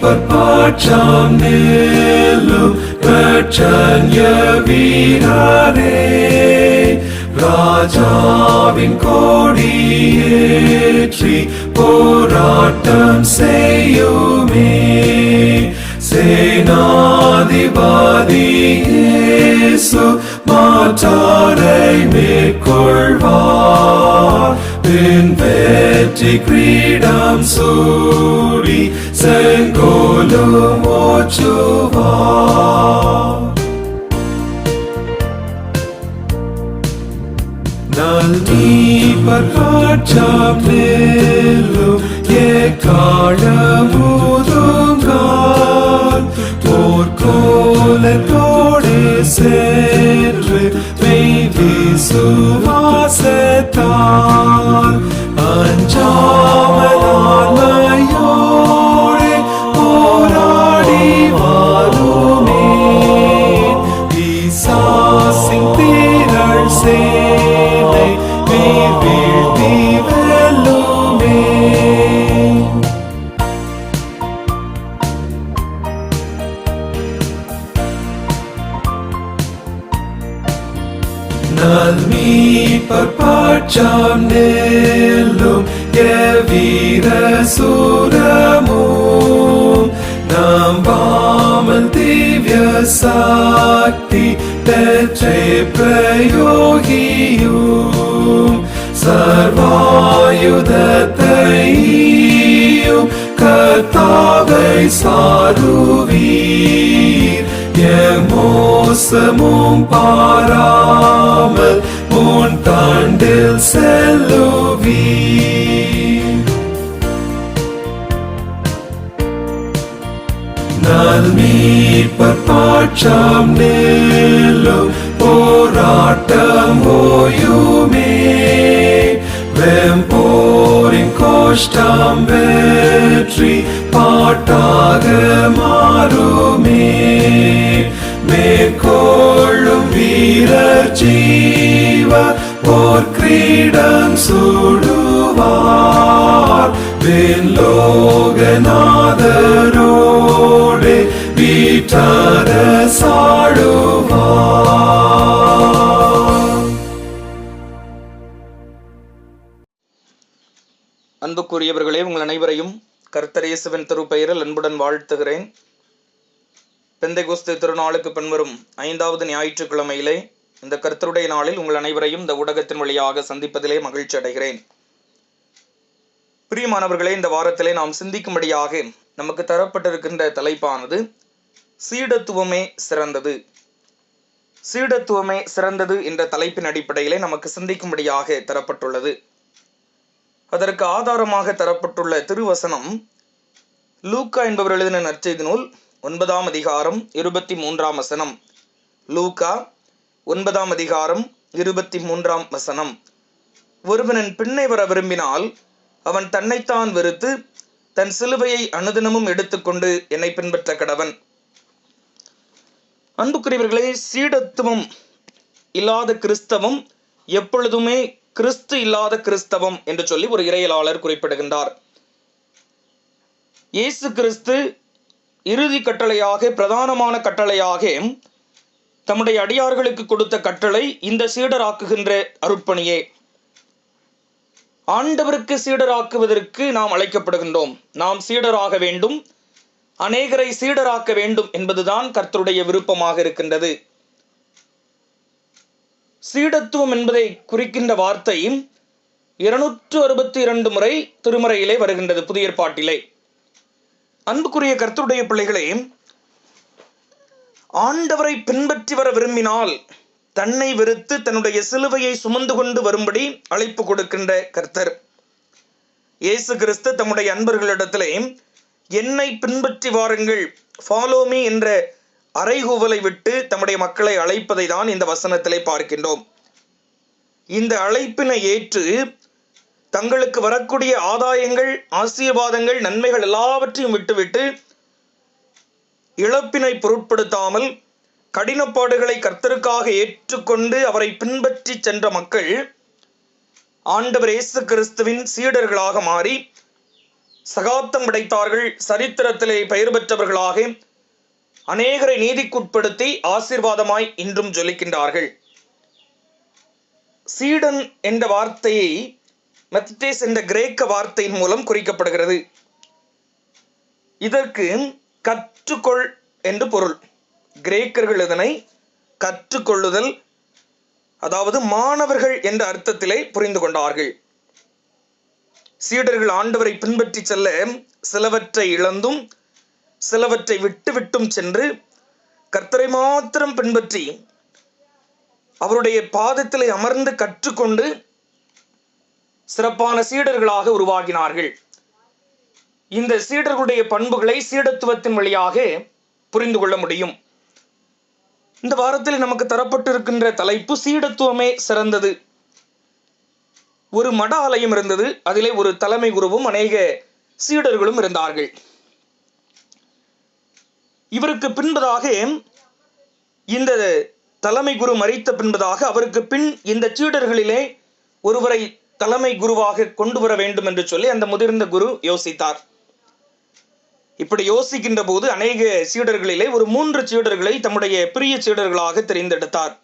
பற்பாற்றாம் நெல்லும் பிரச்சன்ய வீரரே ராஜாவின் கோடியேற்றி போராட்டம் செய்யுமே சேனாதிபதி இயேசு மாற்றாரை மேற்கொள்வார் பின் வெற்றி கிரீடம் சூடி செங்கோலும் ஓச்சுவார் நல்நீ ஏ நெல்லும் ஏக்காழமுதுங்கால் போர்க்கோலத்தோடு சென்று மெய் con ơn cho சர்வாயுதத்தையும் கர்த்தாவை சாருவீர். எமோசமும் பாராமல் உன் தாண்டில் செல்லுவீர். நல்மீட்பர் பாற்றாம் நெல்லும் போராட்டம் ஓயுமே. வெம்போரின் கோஷ்டம் வெற்றி பாட்டாக மாறுமே மேற்கொள்ளும் வீரர் ஜீவ போர் கிரீடம் சூடுவார் வில்லோகநாதரோடு வீட்டார சா அன்புக்குரியவர்களே உங்கள் அனைவரையும் கர்த்தரேசுவின் திரு திருப்பெயரில் அன்புடன் வாழ்த்துகிறேன். பெந்தைகோஸ்து திருநாளுக்கு பின்வரும் ஐந்தாவது ஞாயிற்றுக்கிழமையிலே இந்த கர்த்தருடைய நாளில் உங்கள் அனைவரையும் இந்த ஊடகத்தின் வழியாக சந்திப்பதிலே மகிழ்ச்சி அடைகிறேன். பிரியமானவர்களே இந்த வாரத்திலே நாம் சிந்திக்கும்படியாக நமக்கு தரப்பட்டிருக்கின்ற தலைப்பானது சீடத்துவமே சிறந்தது. சீடத்துவமே சிறந்தது என்ற தலைப்பின் அடிப்படையிலே நமக்கு சிந்திக்கும்படியாக தரப்பட்டுள்ளது. அதற்கு ஆதாரமாக தரப்பட்டுள்ள திருவசனம் லூக்கா என்பவர் எழுதின நற்செய்தி நூல் ஒன்பதாம் அதிகாரம் இருபத்தி மூன்றாம் வசனம். லூக்கா ஒன்பதாம் அதிகாரம் இருபத்தி மூன்றாம் வசனம். ஒருவனின் பின்னை வர விரும்பினால் அவன் தன்னைத்தான் வெறுத்து தன் சிலுவையை அனுதினமும் எடுத்துக்கொண்டு என்னை பின்பற்ற கடவன். அன்புக்குரியவர்களே சீடத்துவம் இல்லாத கிறிஸ்தவம் எப்பொழுதுமே கிறிஸ்து இல்லாத கிறிஸ்தவம் என்று சொல்லி ஒரு இறையலாளர் குறிப்பிடுகின்றார். இயேசு கிறிஸ்து இறுதி கட்டளையாக பிரதானமான கட்டளையாக தம்முடைய அடியார்களுக்கு கொடுத்த கட்டளை இந்த சீடராக்குகின்ற அருட்பணியே. ஆண்டவருக்கு சீடராக்குவதற்கு நாம் அழைக்கப்படுகின்றோம். நாம் சீடராக வேண்டும். அநேகரை சீடராக்க வேண்டும் என்பதுதான் கர்த்தருடைய விருப்பமாக இருக்கின்றது. சீடத்துவம் என்பதை குறிக்கின்ற வார்த்தை இருநூற்று அறுபத்தி இரண்டு முறை திருமறையிலே வருகின்றது புதிய ஏற்பாட்டிலே. அன்புக்குரிய கர்த்தருடைய பிள்ளைகளே ஆண்டவரை பின்பற்றி வர விரும்பினால் தன்னை வெறுத்து தன்னுடைய சிலுவையை சுமந்து கொண்டு வரும்படி அழைப்பு கொடுக்கின்ற கர்த்தர். இயேசு கிறிஸ்து தம்முடைய அன்பர்களிடத்திலே என்னை பின்பற்றி வாருங்கள் ஃபாலோ மீ என்ற அறைகூவலை விட்டு தம்முடைய மக்களை அழைப்பதை தான் இந்த வசனத்திலே பார்க்கின்றோம். இந்த அழைப்பினை ஏற்று தங்களுக்கு வரக்கூடிய ஆதாயங்கள் ஆசீர்வாதங்கள் நன்மைகள் எல்லாவற்றையும் விட்டுவிட்டு இழப்பினை பொருட்படுத்தாமல் கடினப்பாடுகளை கர்த்தருக்காக ஏற்றுக்கொண்டு அவரை பின்பற்றி சென்ற மக்கள் ஆண்டவர் இயேசு கிறிஸ்துவின் சீடர்களாக மாறி சகாப்தம் கிடைத்தார்கள் சரித்திரத்திலே பெயர் பெற்றவர்களாக அநேகரை நீதிக்குட்படுத்தி ஆசீர்வாதமாய் இன்றும் ஜொலிக்கின்றார்கள். சீடன் என்ற வார்த்தையை மெத்தேஸ் என்ற கிரேக்க வார்த்தையின் மூலம் குறிக்கப்படுகிறது. இதற்கு கற்றுக்கொள் என்று பொருள். கிரேக்கர்கள் இதனை கற்றுக்கொள்ளுதல் அதாவது மாணவர்கள் என்ற அர்த்தத்திலே புரிந்து கொண்டார்கள். சீடர்கள் ஆண்டவரை பின்பற்றி செல்ல சிலவற்றை இழந்தும் சிலவற்றை விட்டு விட்டும் சென்று கர்த்தரை மாத்திரம் பின்பற்றி அவருடைய பாதத்திலே அமர்ந்து கற்றுக்கொண்டு சிறப்பான சீடர்களாக உருவாகினார்கள். இந்த சீடர்களுடைய பண்புகளை சீடத்துவத்தின் வழியாக புரிந்து கொள்ள முடியும். இந்த வாரத்தில் நமக்கு தரப்பட்டிருக்கின்ற தலைப்பு சீடத்துவமே சிறந்தது. ஒரு மட ஆலயம் இருந்தது அதிலே ஒரு தலைமை குருவும் அநேக சீடர்களும் இருந்தார்கள். இவருக்கு பின்பதாக இந்த தலைமை குரு மறைத்த பின்பதாக அவருக்கு பின் இந்த சீடர்களிலே ஒருவரை தலைமை குருவாக கொண்டு வர வேண்டும் என்று சொல்லி அந்த முதிர்ந்த குரு யோசித்தார். இப்படி யோசிக்கின்ற போது அநேக சீடர்களிலே ஒரு மூன்று சீடர்களை தம்முடைய பிரிய சீடர்களாக தெரிந்தெடுத்தார்.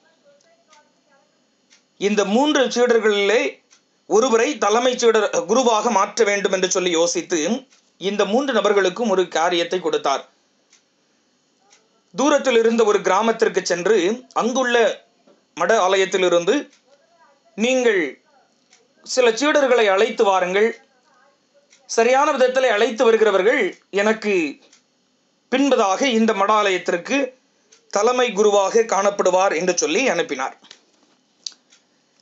இந்த மூன்று சீடர்களிலே ஒருவரை தலைமை சீடர் குருவாக மாற்ற வேண்டும் என்று சொல்லி யோசித்து இந்த மூன்று நபர்களுக்கும் ஒரு காரியத்தை கொடுத்தார். தூரத்தில் இருந்த ஒரு கிராமத்திற்கு சென்று அங்குள்ள மட ஆலயத்திலிருந்து நீங்கள் சில சீடர்களை அழைத்து வாருங்கள். சரியான விதத்தில் அழைத்து வருகிறவர்கள் எனக்கு பின்பதாக இந்த மடாலயத்திற்கு தலைமை குருவாக காணப்படுவார் என்று சொல்லி அனுப்பினார்.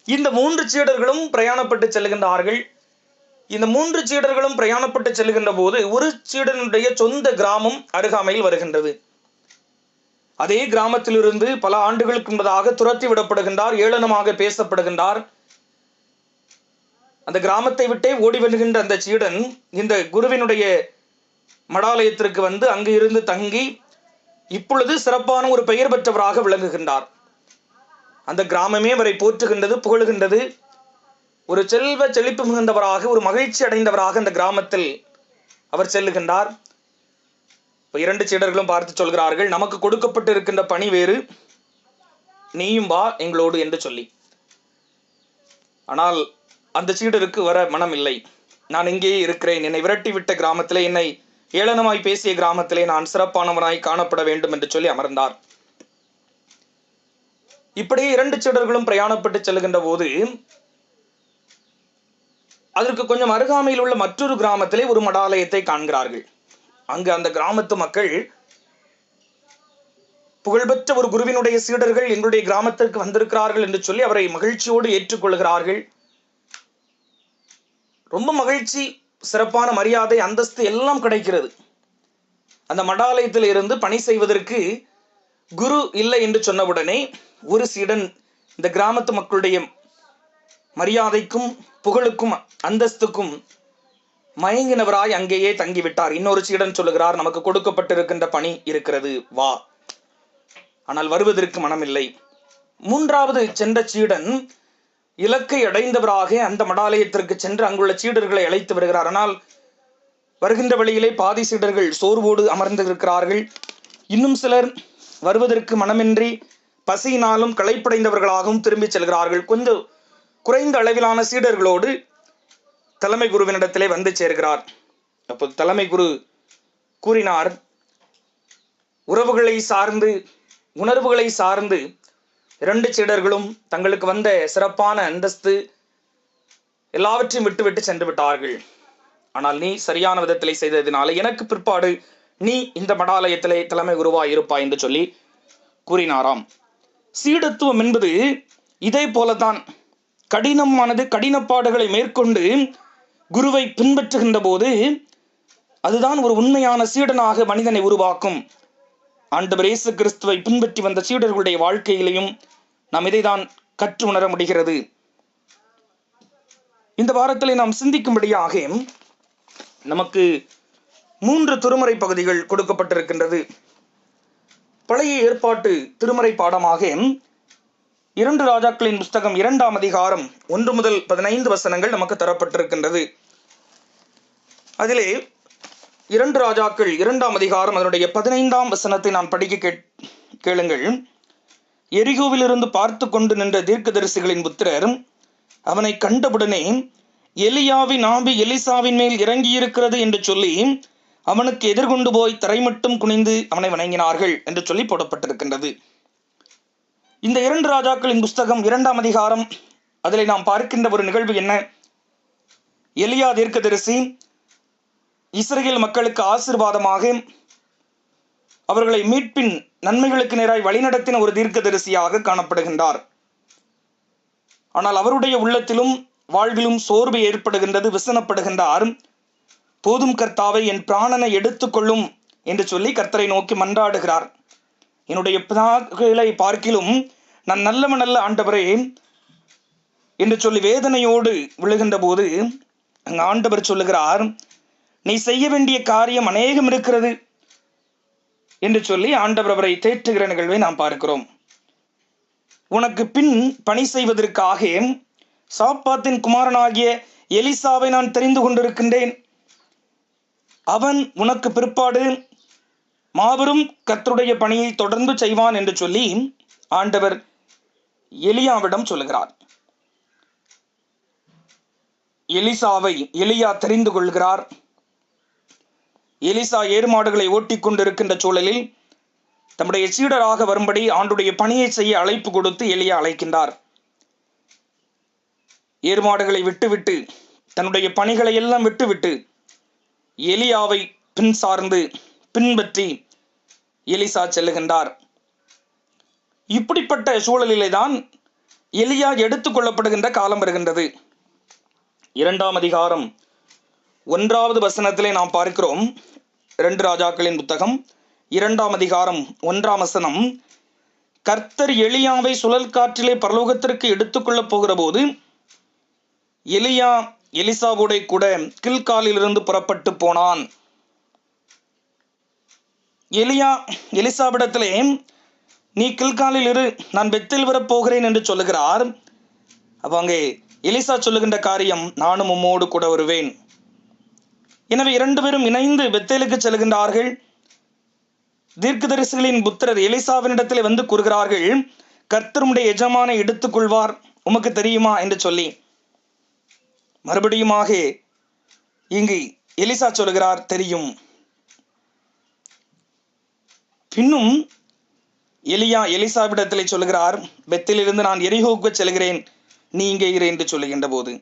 இந்த மூன்று சீடர்களும் பிரயாணப்பட்டு செல்கின்றார்கள். இந்த மூன்று சீடர்களும் பிரயாணப்பட்டு செல்கின்ற போது ஒரு சீடனுடைய சொந்த கிராமம் அருகாமையில் வருகின்றது. அதே கிராமத்திலிருந்து பல ஆண்டுகளுக்கு முன்பதாக துரத்தி விடப்படுகின்றார் ஏளனமாக பேசப்படுகின்றார். அந்த கிராமத்தை விட்டே ஓடி வருகின்ற அந்த சீடன் இந்த குருவினுடைய மடாலயத்திற்கு வந்து அங்கு இருந்து தங்கி இப்பொழுது சிறப்பான ஒரு பெயர் பெற்றவராக விளங்குகின்றார். அந்த கிராமமே அவரை போற்றுகின்றது புகழுகின்றது. ஒரு செல்வ செழிப்பு மிகுந்தவராக ஒரு மகிழ்ச்சி அடைந்தவராக அந்த கிராமத்தில் அவர் செல்லுகின்றார். இப்போ இரண்டு சீடர்களும் பார்த்து சொல்கிறார்கள் நமக்கு கொடுக்கப்பட்டு இருக்கின்ற பணி வேறு. நீயும் வா எங்களோடு என்று சொல்லி. ஆனால் அந்த சீடருக்கு வர மனம் இல்லை. நான் இங்கேயே இருக்கிறேன். என்னை விரட்டி விட்ட கிராமத்திலே என்னை ஏளனமாய் பேசிய கிராமத்திலே நான் சிறப்பானவனாய் காணப்பட வேண்டும் என்று சொல்லி அமர்ந்தார். இப்படியே இரண்டு சீடர்களும் பிரயாணப்பட்டு செல்கின்ற போது அதற்கு கொஞ்சம் அருகாமையில் உள்ள மற்றொரு கிராமத்திலே ஒரு மடாலயத்தை காண்கிறார்கள். அங்கு அந்த கிராமத்து மக்கள் புகழ்பெற்ற ஒரு குருவினுடைய சீடர்கள் எங்களுடைய கிராமத்திற்கு வந்திருக்கிறார்கள் என்று சொல்லி அவரை மகிழ்ச்சியோடு ஏற்றுக்கொள்கிறார்கள். ரொம்ப மகிழ்ச்சி சிறப்பான மரியாதை அந்தஸ்து எல்லாம் கிடைக்கிறது. அந்த மடாலயத்தில் இருந்து பணி செய்வதற்கு குரு இல்லை என்று சொன்னவுடனே ஒரு சீடன் இந்த கிராமத்து மக்களுடைய மரியாதைக்கும் புகழுக்கும் அந்தஸ்துக்கும் மயங்கினவராய் அங்கேயே தங்கிவிட்டார். இன்னொரு சீடன் சொல்லுகிறார் நமக்கு கொடுக்கப்பட்டிருக்கின்ற பணி இருக்கிறது. வா. ஆனால் வருவதற்கு மனமில்லை. மூன்றாவது சென்ற சீடன் இலக்கை அடைந்தவராக அந்த மடாலயத்திற்கு சென்று அங்குள்ள சீடர்களை அழைத்து வருகிறார். ஆனால் வருகின்ற வழியிலே பாதி சீடர்கள் சோர்வோடு அமர்ந்திருக்கிறார்கள். இன்னும் சிலர் வருவதற்கு மனமின்றி பசியினாலும் களைப்படைந்தவர்களாகவும் திரும்பிச் செல்கிறார்கள். கொஞ்சம் குறைந்த அளவிலான சீடர்களோடு தலைமை குருவினிடத்திலே வந்து சேர்கிறார். அப்போது தலைமை குரு கூறினார் உறவுகளை சார்ந்து உணர்வுகளை சார்ந்து இரண்டு சீடர்களும் தங்களுக்கு வந்த சிறப்பான அந்தஸ்து எல்லாவற்றையும் விட்டுவிட்டு சென்று விட்டார்கள். ஆனால் நீ சரியான விதத்திலே செய்ததினால எனக்கு பிற்பாடு நீ இந்த மடாலயத்திலே தலைமை குருவாய் இருப்பாய் என்று சொல்லி கூறினாராம். சீடத்துவம் என்பது இதே போலதான் கடினமானது கடினப்பாடுகளை மேற்கொண்டு குருவை பின்பற்றுகின்ற போது அதுதான் ஒரு உண்மையான சீடனாக மனிதனை உருவாக்கும். ஆண்டவர் இயேசு கிறிஸ்துவை பின்பற்றி வந்த சீடர்களுடைய வாழ்க்கையிலையும் நாம் இதைதான் கற்று உணர முடிகிறது. இந்த வாரத்திலே நாம் சிந்திக்கும்படியாக நமக்கு மூன்று திருமறை பகுதிகள் கொடுக்கப்பட்டிருக்கின்றது. பழைய ஏற்பாட்டு திருமறை பாடமாக இரண்டு ராஜாக்களின் புஸ்தகம் இரண்டாம் அதிகாரம் ஒன்று முதல் பதினைந்து வசனங்கள் நமக்கு தரப்பட்டிருக்கின்றது. அதிலே இரண்டு ராஜாக்கள் இரண்டாம் அதிகாரம் அதனுடைய பதினைந்தாம் வசனத்தை நான் படிக்க கேட் கேளுங்கள். எரிகோவிலிருந்து பார்த்து கொண்டு நின்ற தீர்க்கதரிசிகளின் புத்திரர் அவனை கண்டவுடனே எலியாவின் ஆவி எலிசாவின் மேல் இறங்கியிருக்கிறது என்று சொல்லி அவனுக்கு எதிர்கொண்டு போய் தரை மட்டும் குனிந்து அவனை வணங்கினார்கள் என்று சொல்லி போடப்பட்டிருக்கின்றது. இந்த இரண்டு ராஜாக்களின் புஸ்தகம் இரண்டாம் அதிகாரம். அதில் நாம் பார்க்கின்ற ஒரு நிகழ்வு என்ன? எலியா தீர்க்கதரிசி இஸ்ரேல் மக்களுக்கு ஆசிர்வாதமாக அவர்களை மீட்பின் நன்மைகளுக்கு நேராய் வழிநடத்தின ஒரு தீர்க்கதரிசியாக காணப்படுகின்றார். ஆனால் அவருடைய உள்ளத்திலும் வாழ்விலும் சோர்வு ஏற்படுகின்றது விசனப்படுகின்றார். போதும் கர்த்தாவை என் பிராணனை எடுத்துக்கொள்ளும் என்று சொல்லி கர்த்தரை நோக்கி மன்றாடுகிறார். என்னுடைய பிதாக்களை பார்க்கிலும் நான் நல்லவன் நல்ல ஆண்டவரே என்று சொல்லி வேதனையோடு விழுகின்ற போது அங்கு ஆண்டவர் சொல்லுகிறார் நீ செய்ய வேண்டிய காரியம் அநேகம் இருக்கிறது என்று சொல்லி ஆண்டவர் அவரை தேற்றுகிற நிகழ்வை நாம் பார்க்கிறோம். உனக்கு பின் பணி செய்வதற்காக சாப்பாத்தின் குமாரனாகிய எலிசாவை நான் தெரிந்து கொண்டிருக்கின்றேன். அவன் உனக்கு பிற்பாடு மாபெரும் கத்தருடைய பணியை தொடர்ந்து செய்வான் என்று சொல்லி ஆண்டவர் எலியாவிடம் சொல்லுகிறார். எலிசாவை எலியா தெரிந்து கொள்கிறார். எலிசா ஏறுமாடுகளை ஓட்டி கொண்டிருக்கின்ற சூழலில் தம்முடைய சீடராக வரும்படி ஆண்டுடைய பணியை செய்ய அழைப்பு கொடுத்து எலியா அழைக்கின்றார். ஏறுமாடுகளை விட்டுவிட்டு தன்னுடைய பணிகளை எல்லாம் விட்டுவிட்டு எலியாவை பின் சார்ந்து பின்பற்றி எலிசா செல்லுகின்றார். இப்படிப்பட்ட சூழலிலே தான் எலியா எடுத்துக்கொள்ளப்படுகின்ற காலம் வருகின்றது. இரண்டாம் அதிகாரம் ஒன்றாவது வசனத்திலே நாம் பார்க்கிறோம். இரண்டு ராஜாக்களின் புத்தகம். இரண்டாம் அதிகாரம் ஒன்றாம் வசனம். கர்த்தர் எலியாவை சுழல் காற்றிலே பரலோகத்திற்கு எடுத்துக்கொள்ளப் போகிற போது எலியா எலிசாவோட கூட கில்காலிலிருந்து புறப்பட்டு போனான். எலியா எலிசாவிடத்திலே நீ கில்காலில் இரு நான் பெத்தில் வரப் போகிறேன் என்று சொல்லுகிறார். அப்போ அங்கே எலிசா சொல்லுகின்ற காரியம் நானும் உம்மோடு கூட வருவேன். எனவே இரண்டு பேரும் இணைந்து பெத்தேலுக்கு செல்கின்றார்கள். தீர்க்கதரிசிகளின் புத்திரர் எலிசாவினிடத்தில் வந்து கூறுகிறார்கள் கர்த்தருடைய எஜமானை எடுத்துக்கொள்வார் உமக்கு தெரியுமா? என்று சொல்லி. மறுபடியுமாக இங்கு எலிசா சொல்கிறார் தெரியும். பின்னும் எலியா எலிசாவிடத்திலே சொல்லுகிறார் பெத்திலிருந்து நான் எரிகோவுக்கு செல்கிறேன் நீ இங்கே இரு என்று சொல்லுகின்ற போது.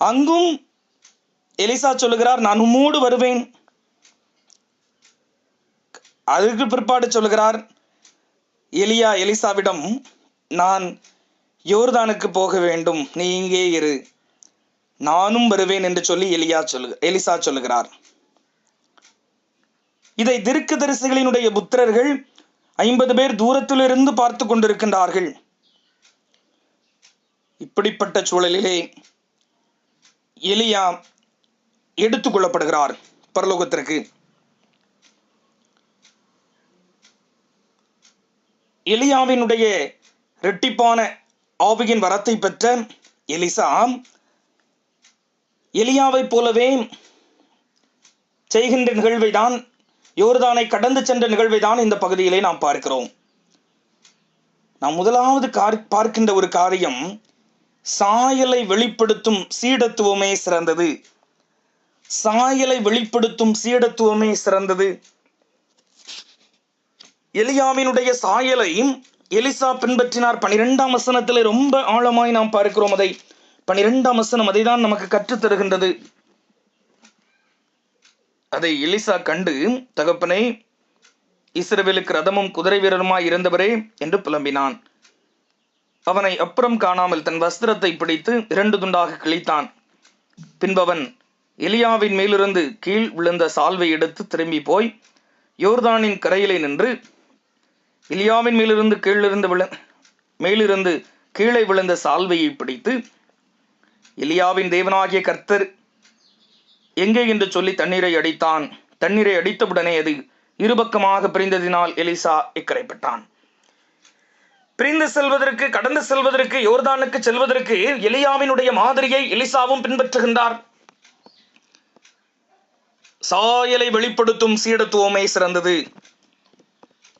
அங்கும் எலிசா சொல்லுகிறார் நான் உம்மோடு வருவேன். அதற்கு பிற்பாடு சொல்லுகிறார் எலியா எலிசாவிடம் நான் யோர்தானுக்கு போக வேண்டும் நீ இங்கே இரு. நானும் வருவேன் என்று சொல்லி எலியா சொல்லு எலிசா சொல்லுகிறார். இதை தீர்க்கதரிசிகளினுடைய புத்திரர்கள் ஐம்பது பேர் தூரத்திலிருந்து பார்த்து கொண்டிருக்கின்றார்கள். இப்படிப்பட்ட சூழலிலே எலியா எடுத்துக்கொள்ளப்படுகிறார் பரலோகத்திற்கு. எலியாவினுடைய இரட்டிப்பான ஆவியின் வரத்தை பெற்ற எலிசா எலியாவைப் போலவே செய்கின்ற நிகழ்வை தான் யோர்தானை கடந்து சென்ற நிகழ்வை தான் இந்த பகுதியிலே நாம் பார்க்கிறோம். நாம் முதலாவது கார் பார்க்கின்ற ஒரு காரியம் சாயலை வெளிப்படுத்தும் சீடத்துவமே சிறந்தது. சாயலை வெளிப்படுத்தும் சீடத்துவமே சிறந்தது. எலியாவினுடைய சாயலை எலிசா பின்பற்றினார். பனிரெண்டாம் வசனத்திலே ரொம்ப ஆழமாய் நாம் பார்க்கிறோம் அதை. பனிரெண்டாம் வசனம் அதை தான் நமக்கு கற்றுத் தருகின்றது அதை எலிசா கண்டு தகப்பனே இஸ்ரவேலுக்கு ரதமும் குதிரை வீரருமாய் இருந்தவரே என்று புலம்பினான். அவனை அப்புறம் காணாமல் தன் வஸ்திரத்தை பிடித்து இரண்டு துண்டாக கிழித்தான். பின்பவன் எலியாவின் மேலிருந்து கீழ் விழுந்த சால்வை எடுத்து திரும்பி போய் யோர்தானின் கரையிலே நின்று எலியாவின் மேலிருந்து கீழிருந்து விழு மேலிருந்து கீழே விழுந்த சால்வையை பிடித்து எலியாவின் தேவனாகிய கர்த்தர் எங்கே என்று சொல்லி தண்ணீரை அடித்தான். தண்ணீரை அடித்தவுடனே அது இருபக்கமாக பிரிந்ததினால் எலிசா இக்கரைப்பட்டான். பிரிந்து செல்வதற்கு கடந்து செல்வதற்கு யோர்தானுக்கு செல்வதற்கு எலியாவினுடைய மாதிரியை எலிசாவும் பின்பற்றுகின்றார். சாயலை வெளிப்படுத்தும் சீடத்துவமே சிறந்தது.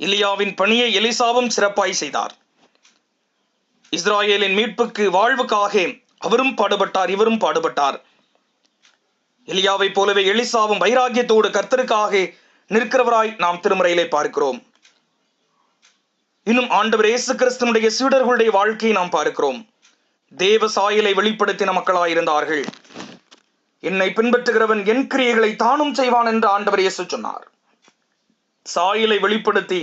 எலியாவின் பணியை எலிசாவும் சிறப்பாய் செய்தார். இஸ்ராயேலின் மீட்புக்கு வாழ்வுக்காக அவரும் பாடுபட்டார் இவரும் பாடுபட்டார். எலியாவை போலவே எலிசாவும் வைராகியத்தோடு கர்த்தருக்காக நிற்கிறவராய் நாம் திருமறையிலே பார்க்கிறோம். இன்னும் ஆண்டவர் இயேசு கிறிஸ்தனுடைய சீடர்களுடைய வாழ்க்கையை நாம் பார்க்கிறோம். தேவ சாயலை வெளிப்படுத்தின மக்களாயிருந்தார்கள். என்னை பின்பற்றுகிறவன் என் கிரியைகளை தானும் செய்வான் என்று ஆண்டவர் இயேசு சொன்னார். சாயலை வெளிப்படுத்தி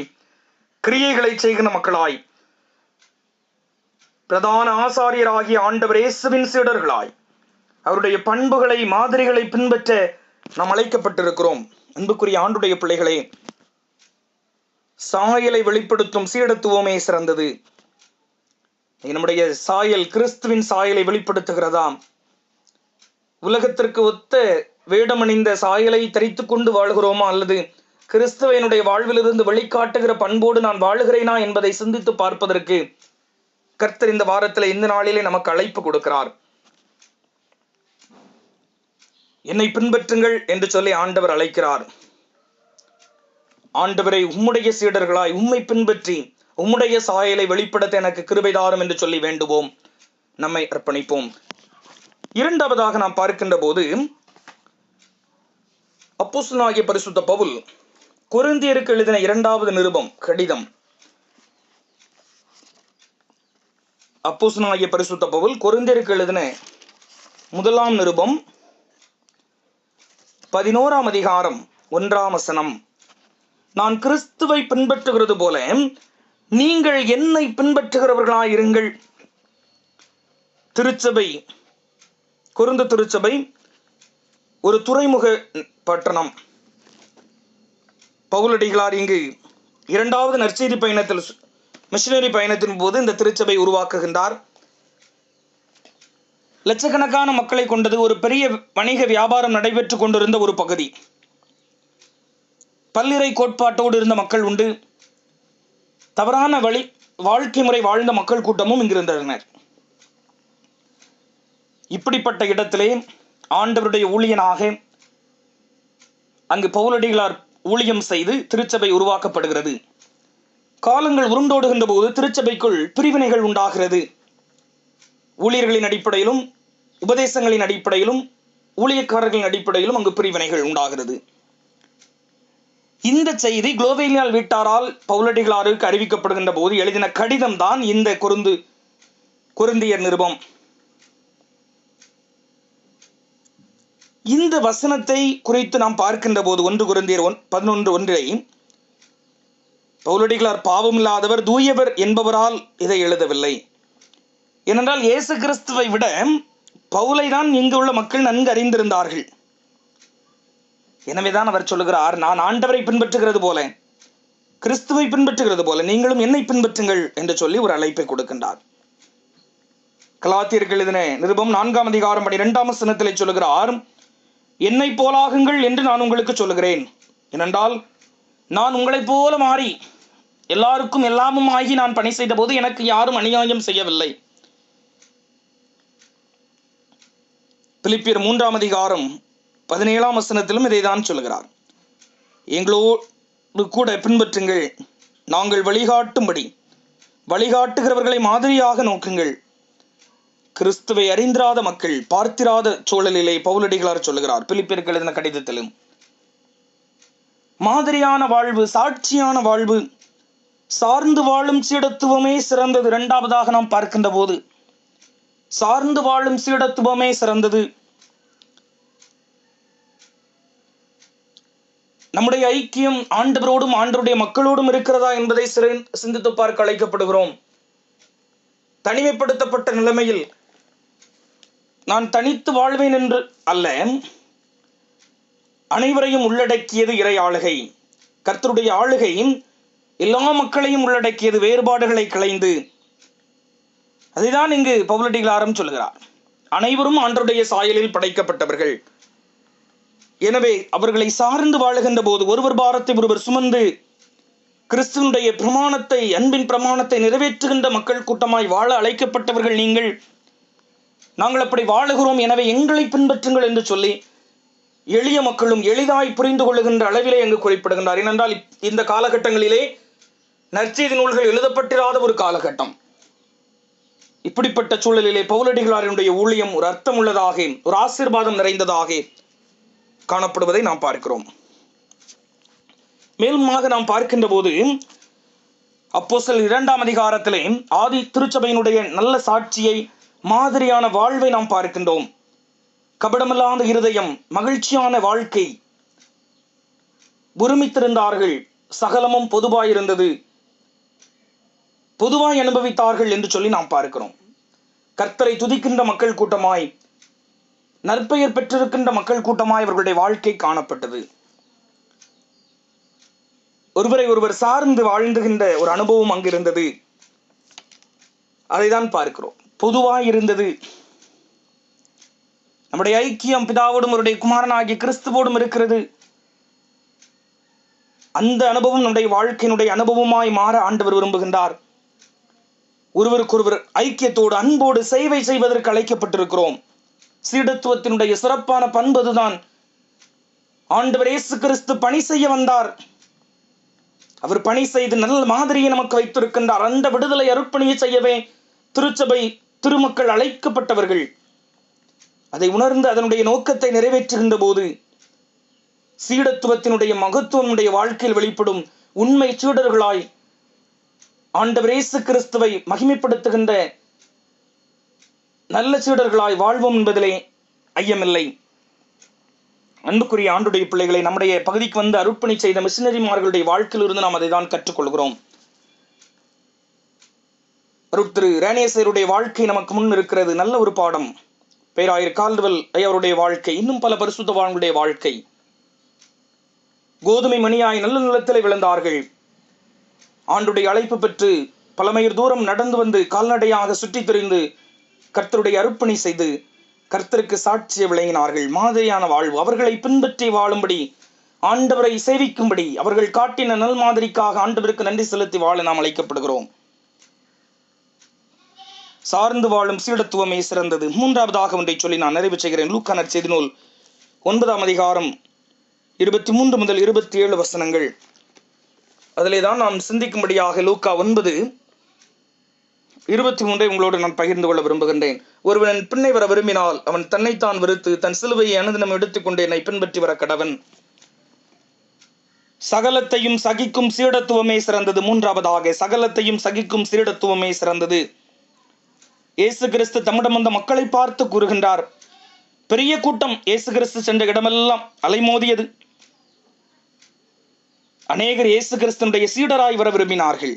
கிரியைகளை செய்கிற மக்களாய் பிரதான ஆசாரியராகிய ஆண்டவர் இயேசுவின் சீடர்களாய் அவருடைய பண்புகளை மாதிரிகளை பின்பற்ற நாம் அழைக்கப்பட்டிருக்கிறோம். அன்புக்குரிய ஆண்டுடைய பிள்ளைகளே சாயலை வெளிப்படுத்தும் சீடத்துவமே சிறந்தது. நம்முடைய சாயல் கிறிஸ்துவின் சாயலை வெளிப்படுத்துகிறதாம். உலகத்திற்கு ஒத்த வேடமணிந்த சாயலை தரித்து கொண்டு வாழ்கிறோமா? அல்லது கிறிஸ்துவனுடைய வாழ்விலிருந்து வெளிக்காட்டுகிற பண்போடு நான் வாழுகிறேனா என்பதை சிந்தித்து பார்ப்பதற்கு கர்த்தர் இந்த வாரத்தில் இந்த நாளிலே நமக்கு அழைப்பு கொடுக்கிறார். என்னை பின்பற்றுங்கள் என்று சொல்லி ஆண்டவர் அழைக்கிறார். ஆண்டவரை உம்முடைய சீடர்களாய் உம்மை பின்பற்றி உம்முடைய சாயலை வெளிப்படுத்த எனக்கு கிருபை தாரும் என்று சொல்லி வேண்டுவோம். நம்மை அர்ப்பணிப்போம். இரண்டாவதாக நாம் பார்க்கின்ற போது அப்போசனாகிய பரிசுத்த பவுல் கொருந்தியருக்கு எழுதின இரண்டாவது நிருபம் கடிதம். அப்போசனாகிய பரிசுத்த பவுல் கொரிந்தியருக்கு எழுதின முதலாம் நிருபம் பதினோராம் அதிகாரம் ஒன்றாம் வசனம். நான் கிறிஸ்துவை பின்பற்றுகிறது போல நீங்கள் என்னை பின்பற்றுகிறவர்களாயிருங்கள் திருச்சபை குறுந்த திருச்சபை ஒரு துறைமுக பட்டணம். பவுலடிகளார் இங்கு இரண்டாவது நற்செய்தி பயணத்தில் மிஷினரி பயணத்தின் போது இந்த திருச்சபை உருவாக்குகின்றார். லட்சக்கணக்கான மக்களை கொண்டது ஒரு பெரிய வணிக வியாபாரம் நடைபெற்று கொண்டிருந்த ஒரு பகுதி. பல்லிறை கோட்பாட்டோடு இருந்த மக்கள் உண்டு. தவறான வழி வாழ்க்கை முறை வாழ்ந்த மக்கள் கூட்டமும் இங்கிருந்தனர். இப்படிப்பட்ட இடத்திலே ஆண்டவருடைய ஊழியனாக அங்கு பவுலடிகளார் ஊழியம் செய்து திருச்சபை உருவாக்கப்படுகிறது. காலங்கள் உருண்டோடுகின்ற போது திருச்சபைக்குள் பிரிவினைகள் உண்டாகிறது. ஊழியர்களின் அடிப்படையிலும் உபதேசங்களின் அடிப்படையிலும் ஊழியக்காரர்களின் அடிப்படையிலும் அங்கு பிரிவினைகள் உண்டாகிறது. இந்த செய்தி குளோவேலியால் வீட்டாரால் பவுலடிகளாருக்கு அறிவிக்கப்படுகின்ற போது எழுதின கடிதம் தான் இந்த குருந்து குருந்தியர் நிருபம். இந்த வசனத்தை குறித்து நாம் பார்க்கின்ற போது ஒன்று குருந்தியர் ஒன் பதினொன்று ஒன்றை பவுலடிகளார் பாவமில்லாதவர் தூயவர் என்பவரால் இதை எழுதவில்லை. ஏனென்றால் இயேசு கிறிஸ்துவை விட பவுலை தான் இங்கு உள்ள மக்கள் நன்கு அறிந்திருந்தார்கள். எனவேதான் அவர் சொல்லுகிறார் நான் ஆண்டவரை பின்பற்றுகிறது போல கிறிஸ்துவை பின்பற்றுகிறது போல நீங்களும் என்னை பின்பற்றுங்கள் என்று சொல்லி ஒரு அழைப்பை கொடுக்கின்றார். கலாத்தியர்கள் இதனை நிருபம் நான்காம் அதிகாரம் படி இரண்டாம் வசனத்திலே சொல்லுகிறார் என்னை போலாகுங்கள் என்று நான் உங்களுக்கு சொல்லுகிறேன். ஏனென்றால் நான் உங்களைப் போல மாறி எல்லாருக்கும் எல்லாமும் ஆகி நான் பணி செய்த போது எனக்கு யாரும் அநியாயம் செய்யவில்லை. பிலிப்பியர் மூன்றாம் அதிகாரம் பதினேழாம் வசனத்திலும் இதை தான் சொல்கிறார் எங்களோடு கூட பின்பற்றுங்கள். நாங்கள் வழிகாட்டும்படி. வழிகாட்டுகிறவர்களை மாதிரியாக நோக்குங்கள். கிறிஸ்துவை அறிந்திராத மக்கள் பார்த்திராத சூழலிலே பவுலடிகளார் சொல்லுகிறார். பிலிப்பியருக்கு எழுதின கடிதத்திலும். மாதிரியான வாழ்வு சாட்சியான வாழ்வு சார்ந்து வாழும் சீடத்துவமே சிறந்தது. இரண்டாவதாக நாம் பார்க்கின்ற போது சார்ந்து வாழும் சீடத்துவமே சிறந்தது. நம்முடைய ஐக்கியம் ஆண்டவரோடும் ஆண்டருடைய மக்களோடும் இருக்கிறதா என்பதை சிந்தித்து பார்க்க அழைக்கப்படுகிறோம். தனிமைப்படுத்தப்பட்ட நிலைமையில் நான் தனித்து வாழ்வேன் என்று அல்ல அனைவரையும் உள்ளடக்கியது இறை ஆளுகை. கர்த்தருடைய ஆளுகை எல்லா மக்களையும் உள்ளடக்கியது வேறுபாடுகளை களைந்து அதைதான் இங்கு பவுலடிகளாரம் சொல்கிறார் அனைவரும் ஆண்டருடைய சாயலில் படைக்கப்பட்டவர்கள். எனவே அவர்களை சார்ந்து வாழுகின்ற போது ஒருவர் பாரத்தை ஒருவர் சுமந்து கிறிஸ்துவனுடைய பிரமாணத்தை அன்பின் பிரமாணத்தை நிறைவேற்றுகின்ற மக்கள் கூட்டமாய் வாழ அழைக்கப்பட்டவர்கள் நீங்கள். நாங்கள் அப்படி வாழுகிறோம். எனவே எங்களை பின்பற்றுங்கள் என்று சொல்லி எளிய மக்களும் எளிதாய் புரிந்து கொள்ளுகின்ற அளவிலே அங்கு குறிப்பிடுகின்றார். ஏனென்றால் இந்த காலகட்டங்களிலே நற்செய்தி நூல்கள் எழுதப்பட்டிராத ஒரு காலகட்டம். இப்படிப்பட்ட சூழலிலே பவுலடிகளாரினுடைய ஊழியம் ஒரு அர்த்தமுள்ளதாக ஒரு ஆசீர்வாதம் நிறைந்ததாக காணப்படுவதை நாம் பார்க்கிறோம். மேலுமாக நாம் பார்க்கின்ற போது அப்போஸ்தலர் இரண்டாம் அதிகாரத்திலே ஆதி திருச்சபையினுடைய நல்ல சாட்சியை மாதிரியான வாழ்வை நாம் பார்க்கின்றோம். கபடமில்லாத இருதயம் மகிழ்ச்சியான வாழ்க்கை. ஒருமித்திருந்தார்கள். சகலமும் பொதுவாயிருந்தது. பொதுவாய் அனுபவித்தார்கள் என்று சொல்லி நாம் பார்க்கிறோம். கர்த்தரை துதிக்கின்ற மக்கள் கூட்டமாய் நற்பெயர் பெற்றிருக்கின்ற மக்கள் கூட்டமாய் இவர்களுடைய வாழ்க்கை காணப்பட்டது. ஒருவரை ஒருவர் சார்ந்து வாழ்ந்துகின்ற ஒரு அனுபவம் அங்கு இருந்தது அதைதான் பார்க்கிறோம். பொதுவாய் இருந்தது. நம்முடைய ஐக்கியம் பிதாவோடும் அவருடைய குமாரனாகிய கிறிஸ்துவோடும் இருக்கிறது. அந்த அனுபவம் நம்முடைய வாழ்க்கையினுடைய அனுபவமாய் மாற ஆண்டவர் விரும்புகின்றார். ஒருவருக்கொருவர் ஐக்கியத்தோடு அன்போடு சேவை செய்வதற்கு அழைக்கப்பட்டிருக்கிறோம். சீடத்துவத்தினுடைய சிறப்பான பண்பதுதான் ஆண்டவர் இயேசு கிறிஸ்து பணி செய்ய வந்தார். அவர் பணி செய்து நல்ல மாதிரியை நமக்கு வைத்திருக்கின்றார். அந்த விடுதலை அருட்பணியை செய்யவே திருச்சபை திருமக்கள் அழைக்கப்பட்டவர்கள். அதை உணர்ந்து அதனுடைய நோக்கத்தை நிறைவேற்றுகின்ற போது சீடத்துவத்தினுடைய மகத்துவனுடைய வாழ்க்கையில் வெளிப்படும் உண்மை சீடர்களாய் ஆண்டவர் இயேசு கிறிஸ்துவை மகிமைப்படுத்துகின்ற நல்ல சீடர்களாய் வாழ்வோம் என்பதிலே ஐயமில்லை. அன்புக்குரிய ஆண்டுடைய பிள்ளைகளை நம்முடைய பகுதிக்கு வந்து அருட்பணி செய்த மிஷினரிமார்களுடைய வாழ்க்கையிலிருந்து நாம் அதை தான் கற்றுக்கொள்கிறோம் திரு ரேனேசருடைய வாழ்க்கை நமக்கு முன் இருக்கிறது. நல்ல ஒரு பாடம். பேராயர் கால்வல் ஐயருடைய வாழ்க்கை இன்னும் பல பரிசுத்தவான்களுடைய வாழ்க்கை. கோதுமை மணியாய் நல்ல நிலத்திலே விழுந்தார்கள். ஆண்டுடைய அழைப்பு பெற்று பலமையர் தூரம் நடந்து வந்து கால்நடையாக சுற்றித் திரிந்து கர்த்தருடைய அர்ப்பணி செய்து கர்த்தருக்கு சாட்சியை விளங்கினார்கள். மாதிரியான வாழ்வு. அவர்களை பின்பற்றி வாழும்படி ஆண்டவரை சேவிக்கும்படி அவர்கள் காட்டின நல் மாதிரிக்காக ஆண்டவருக்கு நன்றி செலுத்தி வாழ நாம் அழைக்கப்படுகிறோம். சார்ந்து வாழும் சீடத்துவமே சிறந்தது. மூன்றாவதாக ஒன்றை சொல்லி நான் நிறைவு செய்கிறேன். லூக்கானர் செய்தி நூல் ஒன்பதாம் அதிகாரம் இருபத்தி மூன்று முதல் இருபத்தி ஏழு வசனங்கள். அதிலே தான் நாம் சிந்திக்கும்படியாக லூக்கா ஒன்பது இருபத்தி மூன்றை உங்களோடு நான் பகிர்ந்து கொள்ள விரும்புகின்றேன். ஒருவன் பின்னை வர விரும்பினால் அவன் தன்னைத்தான் வெறுத்து தன் சிலுவையை அனுதினம் எடுத்துக்கொண்டு என்னை பின்பற்றி வர கடவன். சகலத்தையும் சகிக்கும் சீடத்துவமே சிறந்தது. மூன்றாவதாக சகலத்தையும் சகிக்கும் சீடத்துவமே சிறந்தது. இயேசு கிறிஸ்து தம்மிடம் வந்த மக்களை பார்த்து கூறுகின்றார் பெரிய கூட்டம் இயேசு கிறிஸ்து சென்ற இடமெல்லாம் அலைமோதியது. அநேகர் இயேசு கிறிஸ்தனுடைய சீடராய் வர விரும்பினார்கள்.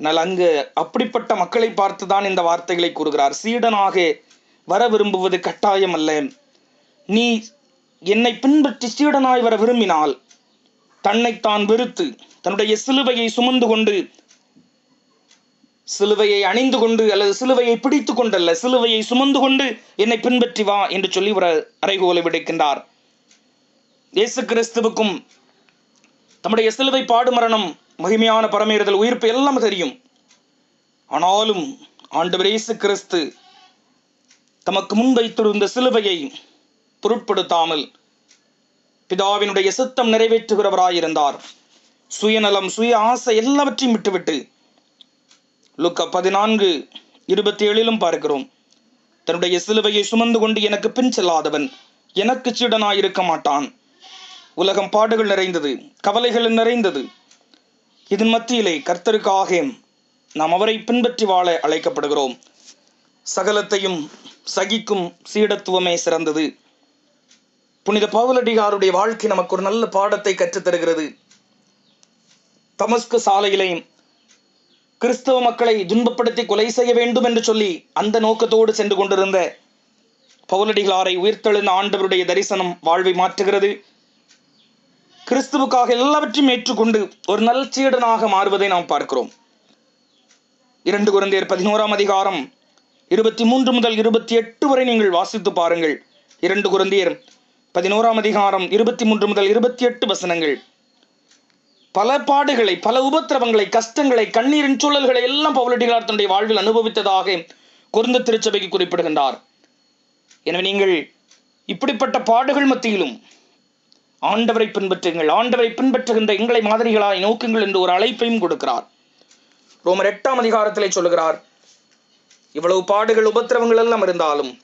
ஆனால் அங்கு அப்படிப்பட்ட மக்களை பார்த்துதான் இந்த வார்த்தைகளை கூறுகிறார். சீடனாக வர விரும்புவது கட்டாயம் அல்ல. நீ என்னை பின்பற்றி சீடனாய் வர விரும்பினால் தன்னைத்தான் வெறுத்து தன்னுடைய சிலுவையை சுமந்து கொண்டு சிலுவையை அணிந்து கொண்டு அல்லது சிலுவையை பிடித்து கொண்டல்ல சிலுவையை சுமந்து கொண்டு என்னை பின்பற்றி வா என்று சொல்லி ஒரு அறைகோலை விடுக்கின்றார். இயேசு கிறிஸ்துவுக்கும் நம்முடைய சிலுவை பாடு மரணம் மகிமையான பரமேறுதல் உயிர்ப்பு எல்லாம் தெரியும். ஆனாலும் ஆண்டவர் இயேசு கிறிஸ்து தமக்கு முன் வைத்திருந்த சிலுவையை பொருட்படுத்தாமல் பிதாவினுடைய சித்தம் நிறைவேற்றுகிறவராயிருந்தார். சுயநலம் சுய ஆசை எல்லாவற்றையும் விட்டுவிட்டு லுக்க பதினான்கு இருபத்தி ஏழிலும் பார்க்கிறோம். தன்னுடைய சிலுவையை சுமந்து கொண்டு எனக்கு பின் செல்லாதவன் எனக்கு சீடனாயிருக்க மாட்டான். உலகம் பாடுகள் நிறைந்தது கவலைகள் நிறைந்தது. இதன் மத்தியிலே கர்த்தருக்காக நாம் அவரை பின்பற்றி வாழ அழைக்கப்படுகிறோம். சகலத்தையும் சகிக்கும் சீடத்துவமே சிறந்தது. புனித பவுலடிகாருடைய வாழ்க்கை நமக்கு ஒரு நல்ல பாடத்தை கற்றுத் தருகிறது தமஸ்கு சாலையிலையும் கிறிஸ்தவ மக்களை துன்பப்படுத்தி கொலை செய்ய வேண்டும் என்று சொல்லி அந்த நோக்கத்தோடு சென்று கொண்டிருந்த பவுலடிகளாரை உயிர்த்தெழுந்த ஆண்டவருடைய தரிசனம் வாழ்வை மாற்றுகிறது. கிறிஸ்துவுக்காக எல்லாவற்றையும் ஏற்றுக்கொண்டு ஒரு நல்ல சீடனாக மாறுவதை நாம் பார்க்கிறோம். இரண்டு குழந்தையர் பதினோராம் அதிகாரம் இருபத்தி மூன்று முதல் இருபத்தி எட்டு வரை நீங்கள் வாசித்து பாருங்கள். இரண்டு குழந்தையர் பதினோராம் அதிகாரம் இருபத்தி மூன்று முதல் இருபத்தி எட்டு வசனங்கள். பல பாடுகளை பல உபத்திரவங்களை கஷ்டங்களை கண்ணீரின் சூழல்களை எல்லாம் பவுலடிகளார் தன்னுடைய வாழ்வில் அனுபவித்ததாக குருந்த திருச்சபைக்கு குறிப்பிடுகின்றார். எனவே நீங்கள் இப்படிப்பட்ட பாடுகள் மத்தியிலும் ஆண்டவரை பின்பற்றுங்கள். ஆண்டவரை பின்பற்றுகின்ற எங்களை மாதிரிகளாய் நோக்குங்கள் என்று ஒரு அழைப்பையும் கொடுக்கிறார். ரோமர் எட்டாம் அதிகாரத்திலே சொல்லுகிறார் இவ்வளவு பாடுகள் உபத்திரவங்கள் எல்லாம் இருந்தாலும்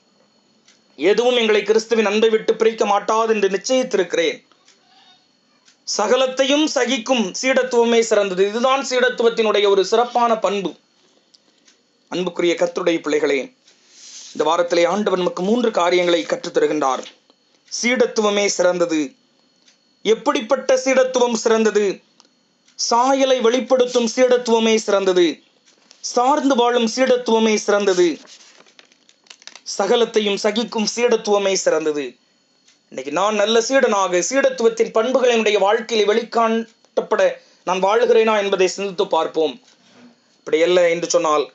எதுவும் எங்களை கிறிஸ்துவின் அன்பை விட்டு பிரிக்க மாட்டாது என்று நிச்சயித்திருக்கிறேன். சகலத்தையும் சகிக்கும் சீடத்துவமே சிறந்தது. இதுதான் சீடத்துவத்தினுடைய ஒரு சிறப்பான பண்பு. அன்புக்குரிய கத்துடைய பிள்ளைகளே இந்த வாரத்திலே ஆண்டவன் நமக்கு மூன்று காரியங்களை கற்றுத் தருகின்றார் சீடத்துவமே சிறந்தது. எப்படிப்பட்ட சீடத்துவம் சிறந்தது? சாயலை வெளிப்படுத்தும் சீடத்துவமே சிறந்தது. சார்ந்து வாழும் சீடத்துவமே சிறந்தது. சகலத்தையும் சகிக்கும் சீடத்துவமே சிறந்தது. இன்னைக்கு நான் நல்ல சீடனாக சீடத்துவத்தின் பண்புகள் என்னுடைய வாழ்க்கையில் வெளிக்காட்டப்பட நான் வாழுகிறேனா என்பதை சிந்தித்து பார்ப்போம். இப்படி அல்ல என்று சொன்னால்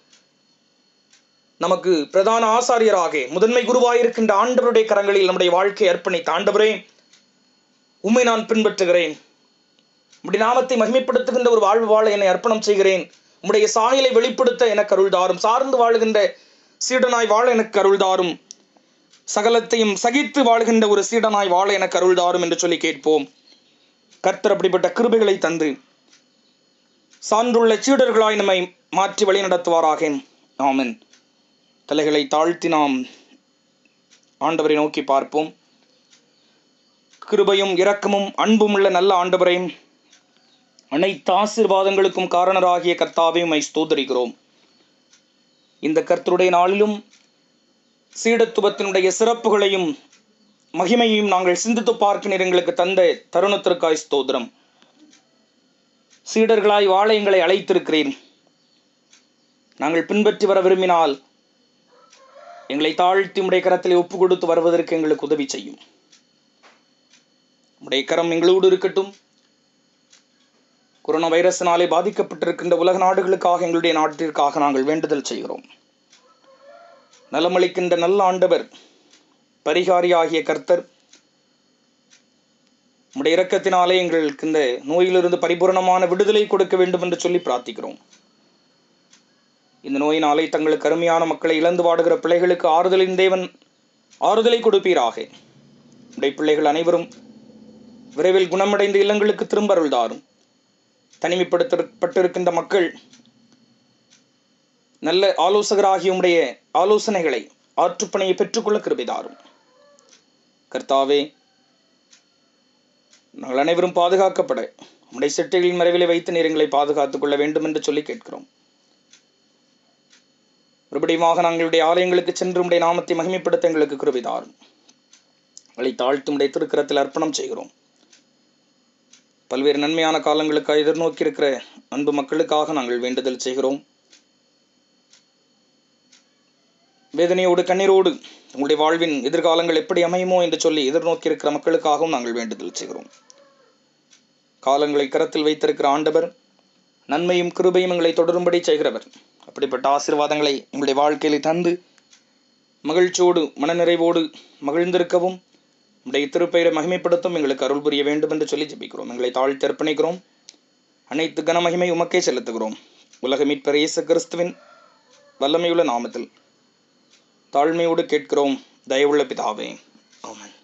நமக்கு பிரதான ஆசாரியராக முதன்மை குருவாயிருக்கின்ற ஆண்டவருடைய கரங்களில் நம்முடைய வாழ்க்கையை அர்ப்பணித்த ஆண்டவரே உம்மை நான் பின்பற்றுகிறேன். உம்முடைய நாமத்தை மகிமைப்படுத்துகின்ற ஒரு வாழ்வு வாழ என்னை அர்ப்பணம் செய்கிறேன். உம்முடைய சாயலை வெளிப்படுத்த எனக்கு அருள் தாரும். சார்ந்து வாழுகின்ற சீடனாய் வாழ எனக்கு அருள் தாரும். சகலத்தையும் சகித்து வாழ்கின்ற ஒரு சீடனாய் வாழ எனக்கு அருள் தாரும் என்று சொல்லி கேட்போம். கர்த்தர் அப்படிப்பட்ட கிருபைகளை தந்து சான்றுள்ள சீடர்களாய் நம்மை மாற்றி வழி நடத்துவாராக. ஆமன். தலைகளை தாழ்த்தி நாம் ஆண்டவரை நோக்கி பார்ப்போம். கிருபையும் இரக்கமும் அன்பும் உள்ள நல்ல ஆண்டவரையும் அனைத்து ஆசீர்வாதங்களுக்கும் காரணராகிய கர்த்தாவையும் உம்மை இந்த கர்த்தருடைய நாளிலும் சீடத்துவத்தினுடைய சிறப்புகளையும் மகிமையையும் நாங்கள் சிந்தித்து பார்க்கிற எங்களுக்கு தந்த தருணத்திற்காய் ஸ்தோத்திரம். சீடர்களாய் வாழ எங்களை அழைத்திருக்கிறேன் நாங்கள் பின்பற்றி வர விரும்பினால் எங்களை தாழ்த்தி உடைய கரத்தில் ஒப்பு கொடுத்து வருவதற்கு எங்களுக்கு உதவி செய்யும். உடைய கரம் எங்களோடு இருக்கட்டும். கொரோனா வைரஸினாலே பாதிக்கப்பட்டிருக்கின்ற உலக நாடுகளுக்காக எங்களுடைய நாட்டிற்காக நாங்கள் வேண்டுதல் செய்கிறோம். நலமளிக்கின்ற நல்ல ஆண்டவர் பரிகாரியாகிய கர்த்தர் உடைய இரக்கத்தினாலே எங்களுக்கு இந்த நோயிலிருந்து பரிபூரணமான விடுதலை கொடுக்க வேண்டும் என்று சொல்லி பிரார்த்திக்கிறோம். இந்த நோயினாலே தங்களுக்கு அருமையான மக்களை இழந்து வாடுகிற பிள்ளைகளுக்கு ஆறுதலின் தேவன் ஆறுதலை கொடுப்பீராக. உடைய பிள்ளைகள் அனைவரும் விரைவில் குணமடைந்த இல்லங்களுக்கு திரும்ப அருள்தாரும். தனிமைப்படுத்தப்பட்டிருக்கின்ற மக்கள் நல்ல ஆலோசகராகிய உடைய ஆலோசனைகளை ஆற்றுப்பணியை பெற்றுக்கொள்ள கிருபிதாரும். கர்த்தாவே நாங்கள் அனைவரும் பாதுகாக்கப்பட உடைய செட்டைகளின் மறைவிலை வைத்து நேரங்களை பாதுகாத்துக் கொள்ள வேண்டும் என்று சொல்லி கேட்கிறோம். மறுபடியுமாக நாங்களுடைய ஆலயங்களுக்கு சென்று உடைய நாமத்தை மகிமைப்படுத்த எங்களுக்கு கிருபிதாரும். எங்களை தாழ்த்தும் உடைய திருக்கரத்தில் அர்ப்பணம் செய்கிறோம். பல்வேறு நன்மையான காலங்களுக்காக எதிர்நோக்கி இருக்கிற அன்பு மக்களுக்காக நாங்கள் வேண்டுதல் செய்கிறோம். வேதனையோடு கண்ணீரோடு உங்களுடைய வாழ்வின் எதிர்காலங்கள் எப்படி அமையுமோ என்று சொல்லி எதிர்நோக்கி இருக்கிற மக்களுக்காகவும் நாங்கள் வேண்டுதல் செய்கிறோம். காலங்களை கரத்தில் வைத்திருக்கிற ஆண்டவர் நன்மையும் கிருபையும் எங்களை தொடரும்படி செய்கிறவர். அப்படிப்பட்ட ஆசீர்வாதங்களை எங்களுடைய வாழ்க்கையில் தந்து மகிழ்ச்சியோடு மனநிறைவோடு மகிழ்ந்திருக்கவும் உடைய திருப்பெயரை மகிமைப்படுத்தும் எங்களுக்கு அருள் புரிய வேண்டும் என்று சொல்லி ஜபிக்கிறோம். எங்களை தாழ்த்தி அர்ப்பணிக்கிறோம். அனைத்து கன மகிமை உமக்கே செலுத்துகிறோம். உலக மீட்பர் இயேசு கிறிஸ்துவின் வல்லமையுள்ள நாமத்தில் தாழ்மையோடு கேட்கிறோம். தயவுள்ள பிதாவே. ஆமன்.